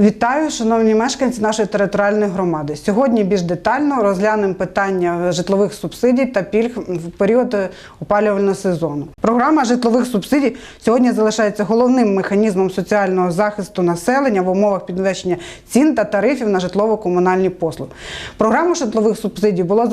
Вітаю, шановні мешканці нашої територіальної громади. Сьогодні більш детально розглянемо питання житлових субсидій та пільг в період опалювального сезону. Програма житлових субсидій сьогодні залишається головним механізмом соціального захисту населення в умовах підвищення цін та тарифів на житлово-комунальні послуги. Програму житлових субсидій було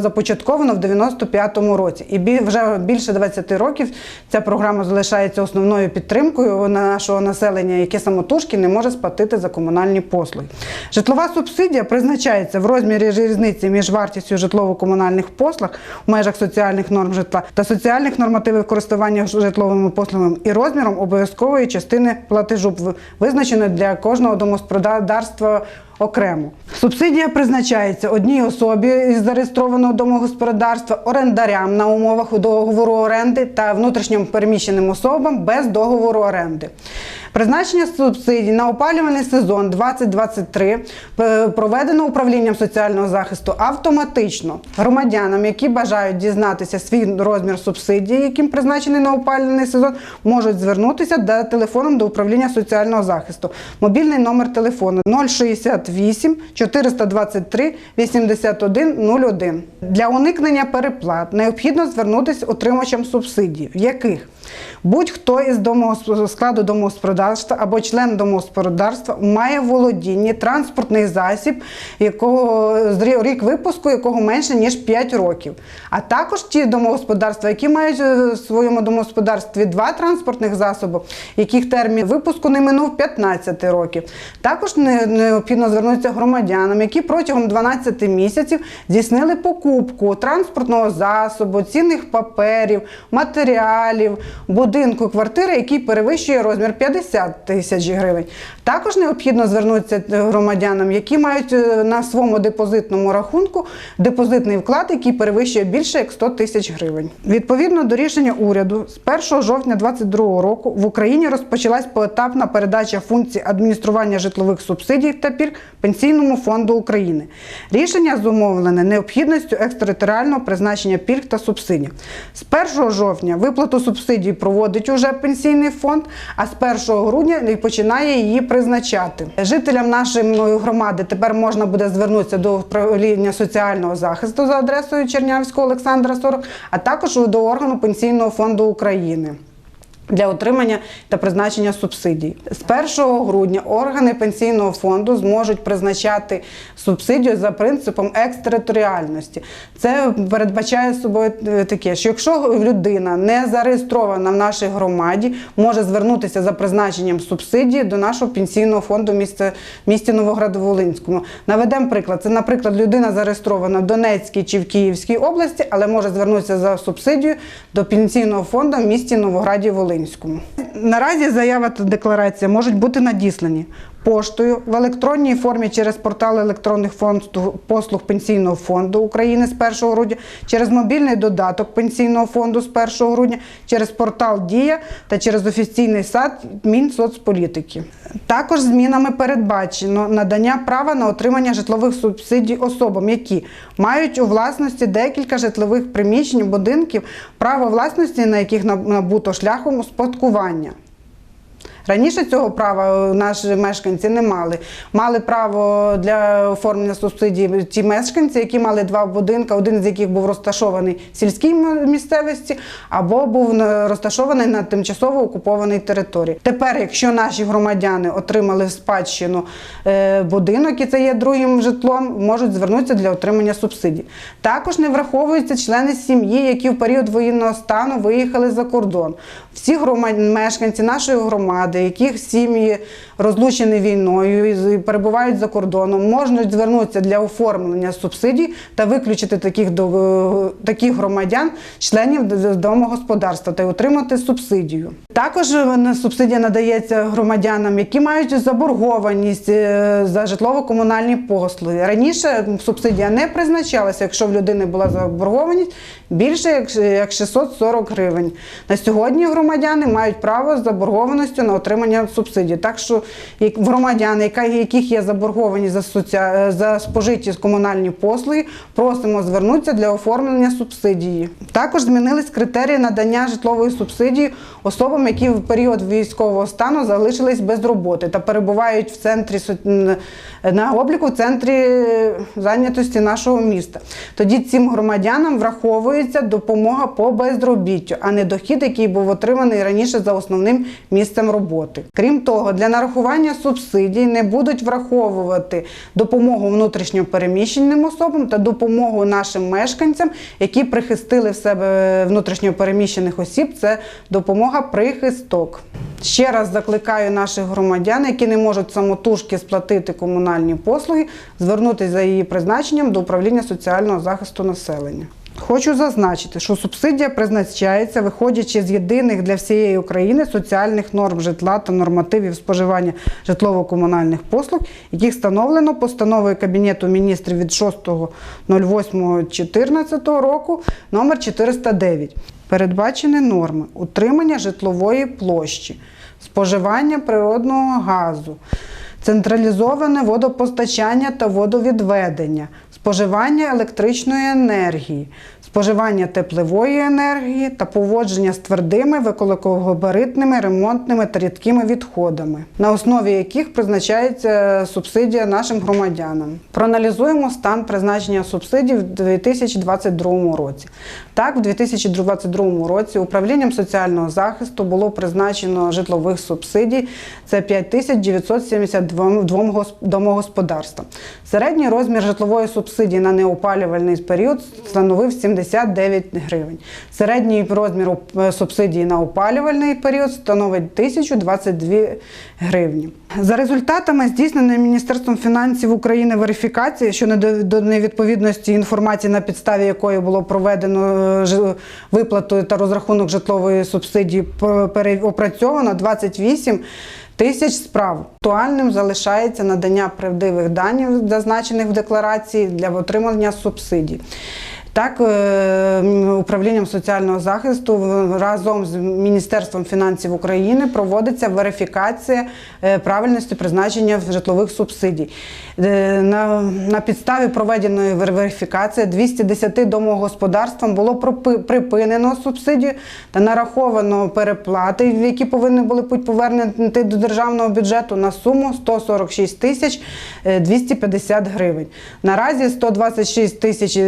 започатковано в 95-му році, і вже більше 20 років ця програма залишається основною підтримкою нашого населення, яке самотужки не може сплатити за комунальні послуги. Житлова субсидія призначається в розмірі різниці між вартістю житлово-комунальних послуг в межах соціальних норм житла та соціальних нормативів користування житловими послугами і розміром обов'язкової частини платежу, визначеної для кожного домогосподарства окремо. Субсидія призначається одній особі із зареєстрованого домогосподарства, орендарям на умовах договору оренди та внутрішньо переміщеним особам без договору оренди. Призначення субсидій на опалювальний сезон 2023 е, проведено управлінням соціального захисту автоматично громадянам, які бажають дізнатися свій розмір субсидії, яким призначений на опалювальний сезон, можуть звернутися телефоном до управління соціального захисту. Мобільний номер телефону 068 423 81 01. Для уникнення переплат необхідно звернутися отримачам субсидій, в яких будь-хто із складу домогосподарства або член домогосподарства має в володінні транспортний засіб, якого рік випуску якого менше ніж 5 років. А також ті домогосподарства, які мають е, в своєму домогосподарстві два транспортних засоби, яких термін випуску не минув 15 років. Також необхідно звернутися громадянам, які протягом 12 місяців здійснили покупку транспортного засобу, цінних паперів, матеріалів, будинку, квартири, який перевищує розмір 50 тисяч гривень. Також необхідно звернутися громадянам, які мають е, на своєму депозитному рахунку депозитний вклад, який перевищує більше як 100 тисяч гривень. Відповідно до рішення уряду, з 1 жовтня 2022 року в Україні розпочалась поетапна передача функцій адміністрування житлових субсидій та пільг Пенсійному фонду України. Рішення зумовлене необхідністю екстериторіального призначення пільг та субсидій. З 1 жовтня виплату субсидій проводить уже пенсійний фонд, а з 1 грудня і починає її призначати. Жителям нашої громади тепер можна буде звернутися до управління соціального захисту за адресою Чернявського Олександра 40, а також до органу Пенсійного фонду України. Для отримання та призначення субсидій з 1 грудня органи пенсійного фонду зможуть призначати субсидію за принципом екстериторіальності. Це передбачає собою е, таке, що якщо людина не зареєстрована в нашій громаді, може звернутися за призначенням субсидії до нашого пенсійного фонду в місті, Новограду-Волинському. Наведемо приклад. Це, наприклад, людина зареєстрована в Донецькій чи в Київській області, але може звернутися за субсидію до пенсійного фонду в місті Новограді-Волинському. Наразі заява та декларація можуть бути надіслані поштою в електронній формі через портал електронних послуг Пенсійного фонду України з 1 грудня, через мобільний додаток Пенсійного фонду з 1 грудня, через портал Дія та через офіційний сайт Мінсоцполітики. Також змінами передбачено надання права на отримання житлових субсидій особам, які мають у власності декілька житлових приміщень, будинків, право власності на яких набуто шляхом успадкування. Раніше цього права е, наші мешканці не мали. Мали право для оформлення субсидій ті мешканці, які мали два будинки, один з яких був розташований в сільській місцевості, або був розташований на тимчасово окупованій території. Тепер, якщо наші громадяни отримали в спадщину е, будинок, і це є другим житлом, можуть звернутися для отримання субсидій. Також не враховуються члени сім'ї, які в період воєнного стану виїхали за кордон. Всі громад... мешканці нашої громади, яких сім'ї розлучені війною і перебувають за кордоном, можуть звернутися для оформлення субсидій та виключити таких, таких громадян, членів домогосподарства та отримати субсидію. Також е, субсидія надається громадянам, які мають заборгованість е, за житлово-комунальні послуги. Раніше субсидія не призначалася, якщо в людини була заборгованість більше як 640 гривень. На сьогодні громадяни мають право з заборгованістю на отримання субсидій. Так що як в громадян, яка- яких є заборгованість за, соці... за спожиті комунальні послуги, просимо звернутися для оформлення субсидії. Також змінились критерії надання житлової субсидії особам, які в період військового стану залишились без роботи та перебувають в центрі на обліку в центрі зайнятості нашого міста. Тоді цим громадянам враховується допомога по безробіттю, а не дохід, який був отриманий раніше за основним місцем роботи. Крім того, для нарахування субсидій не будуть враховувати допомогу внутрішньо переміщеним особам та допомогу нашим мешканцям, які прихистили в себе внутрішньо переміщених осіб. Це допомога прихисток. Ще раз закликаю наших громадян, які не можуть самотужки сплатити комунальні послуги, звернутися за її призначенням до управління соціального захисту населення. Хочу зазначити, що субсидія призначається, виходячи з єдиних для всієї України соціальних норм житла та нормативів споживання житлово-комунальних послуг, яких встановлено постановою Кабінету міністрів від 6.08.14 року номер 409. Передбачені норми утримання житлової площі, споживання природного газу, централізоване водопостачання та водовідведення, споживання електричної енергії, споживання теплової енергії та поводження з твердими виколокогабаритними, ремонтними та рідкими відходами, на основі яких призначається субсидія нашим громадянам. Проаналізуємо стан призначення субсидій в 2022 році. Так, в 2022 році управлінням соціального захисту було призначено житлових субсидій. Це 5972 гос- домогосподарства. Середній розмір житлової субсидії на неопалювальний період становив 79 гривень. Середній розмір е, субсидії на опалювальний період становить 1022 гривні. За результатами здійсненої Міністерством фінансів України верифікації щодо до- до невідповідності інформації, на підставі якої було проведено е, виплату та розрахунок житлової субсидії, переопрацьовано 28 тисяч справ. Актуальним залишається надання правдивих даних, зазначених в декларації для отримання субсидій. Так, е, управлінням соціального захисту разом з Міністерством фінансів України проводиться верифікація е, правильності призначення житлових субсидій. Е, На, підставі проведеної вер- верифікації 210 домогосподарствам було припинено субсидію та нараховано переплати, які повинні були бути повернуті до державного бюджету на суму 146 тисяч е, 250 гривень. Наразі 126 тисяч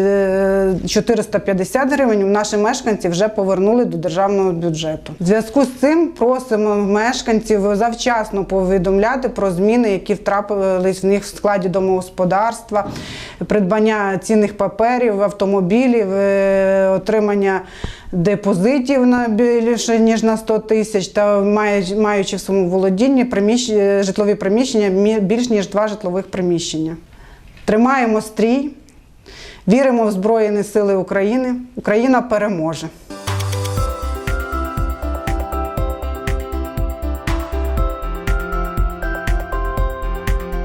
450 гривень наші мешканці вже повернули до державного бюджету. В зв'язку з цим просимо мешканців завчасно повідомляти про зміни, які втрапились в них в складі домогосподарства, придбання цінних паперів, автомобілів, е, отримання депозитів на більше ніж на 100 тисяч та маючи- в своєму володінні житлові приміщення більш ніж два житлових приміщення. Тримаємо стрій, віримо в Збройні Сили України. Україна переможе.